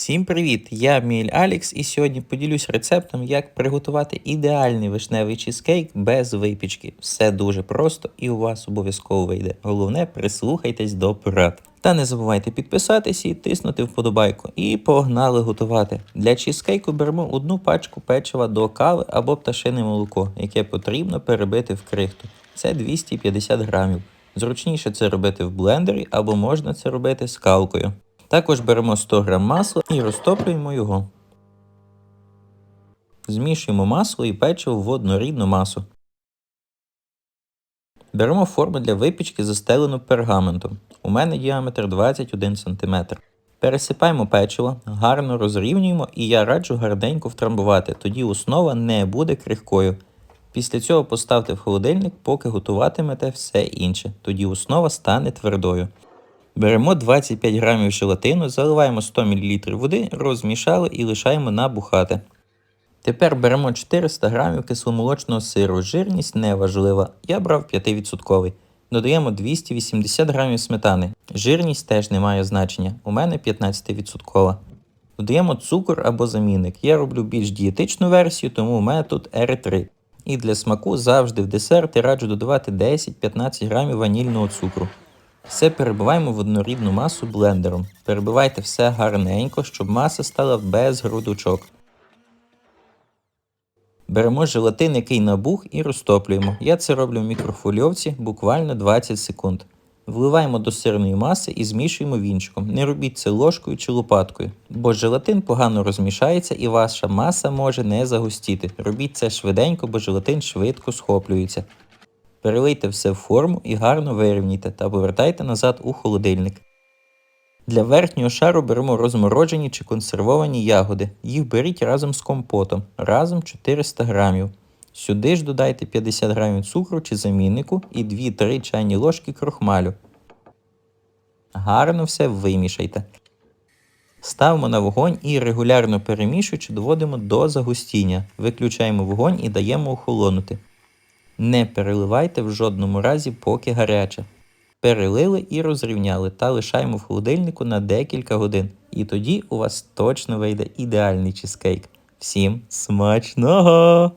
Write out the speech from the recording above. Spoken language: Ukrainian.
Всім привіт! Я Міль Алікс і сьогодні поділюсь рецептом, як приготувати ідеальний вишневий чизкейк без випічки. Все дуже просто і у вас обов'язково вийде. Головне, прислухайтесь до порад. Та не забувайте підписатись і тиснути вподобайку. І погнали готувати. Для чизкейку беремо одну пачку печива до кави або пташине молоко, яке потрібно перебити в крихту. Це 250 грамів. Зручніше це робити в блендері або можна це робити скалкою. Також беремо 100 г масла і розтоплюємо його. Змішуємо масло і печиво в однорідну масу. Беремо форму для випічки, застелену пергаментом. У мене діаметр 21 см. Пересипаємо печиво, гарно розрівнюємо і я раджу гарненько втрамбувати, тоді основа не буде крихкою. Після цього поставте в холодильник, поки готуватимете все інше, тоді основа стане твердою. Беремо 25 грамів желатину, заливаємо 100 мл води, розмішали і лишаємо набухати. Тепер беремо 400 грамів кисломолочного сиру. Жирність не важлива. Я брав 5%. Додаємо 280 грамів сметани. Жирність теж не має значення. У мене 15%. Додаємо цукор або замінник. Я роблю більш дієтичну версію, тому у мене тут R3. І для смаку завжди в десерти раджу додавати 10-15 грамів ванільного цукру. Все перебиваємо в однорідну масу блендером. Перебивайте все гарненько, щоб маса стала без грудочок. Беремо желатин, який набух, і розтоплюємо. Я це роблю в мікрофольовці буквально 20 секунд. Вливаємо до сирної маси і змішуємо вінчиком. Не робіть це ложкою чи лопаткою, бо желатин погано розмішається і ваша маса може не загустіти. Робіть це швиденько, бо желатин швидко схоплюється. Перелийте все в форму і гарно вирівняйте та повертайте назад у холодильник. Для верхнього шару беремо розморожені чи консервовані ягоди. Їх беріть разом з компотом, разом 400 грамів. Сюди ж додайте 50 грамів цукру чи заміннику і 2-3 чайні ложки крохмалю. Гарно все вимішайте. Ставимо на вогонь і регулярно перемішуючи доводимо до загустіння. Виключаємо вогонь і даємо охолонути. Не переливайте в жодному разі, поки гаряче. Перелили і розрівняли та лишаємо в холодильнику на декілька годин. І тоді у вас точно вийде ідеальний чизкейк. Всім смачного!